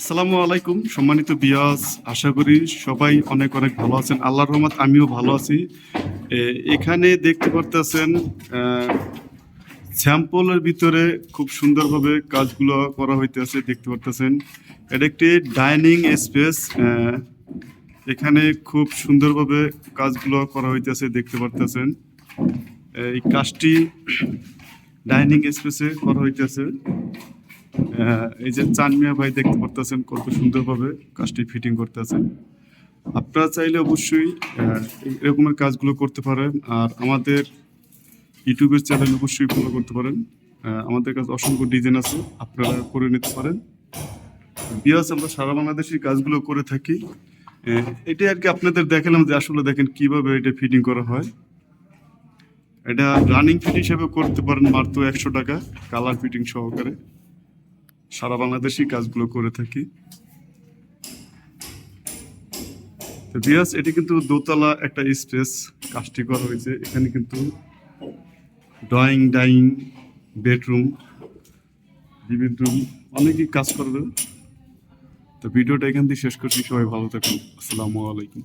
আসসালামু আলাইকুম, সম্মানিত বিয়াস আশা করি সবাই অনেক অনেক ভালো আছেন। আল্লাহ রহমত আমিও ভালো আছি। এখানে দেখতে পারতেছেন স্যাম্পলের ভিতরে খুব সুন্দরভাবে কাজগুলো করা হইতেছে, দেখতে পারতেছেন। এটা একটি ডাইনিং স্পেস এখানে খুব সুন্দরভাবে কাজগুলো করা হইতেছে, দেখতে পারতেছেন। এই কাজটি ডাইনিং স্পেসে করা হইতেছে। এই যে চানমিয়া ভাই দেখতে পারতেছেন কত সুন্দরভাবে কাজটি ফিটিং করতেছেন। আপনারা চাইলে অবশ্যই এরকমের কাজগুলো করতে পারেন আর আমাদের ইউটিউবের চ্যানেল অবশ্যই ফলো করতে পারেন। আমাদের কাছে অসংখ্য ডিজাইন আছে, আপনারা করে নিতে পারেন। বিয়াস, আমরা সারা বাংলাদেশের কাজগুলো করে থাকি। এটাই আর কি আপনাদের দেখালাম যে আসলে দেখেন কীভাবে এটা ফিটিং করা হয়। এটা রানিং ফিট হিসেবে করতে পারেন মাত্র একশো টাকা কালার ফিটিং সহকারে। সারা বাংলাদেশি কাজগুলো করে থাকি। তো বিয়াস, এটি কিন্তু দোতলা একটা স্পেস কাজটি করা হয়েছে। এখানে কিন্তু drawing dining bedroom living room অনেকেই কাজ করবে। তো ভিডিওটা এখান থেকে শেষ করছি। সবাই ভালো থাকুন। আসসালামু আলাইকুম।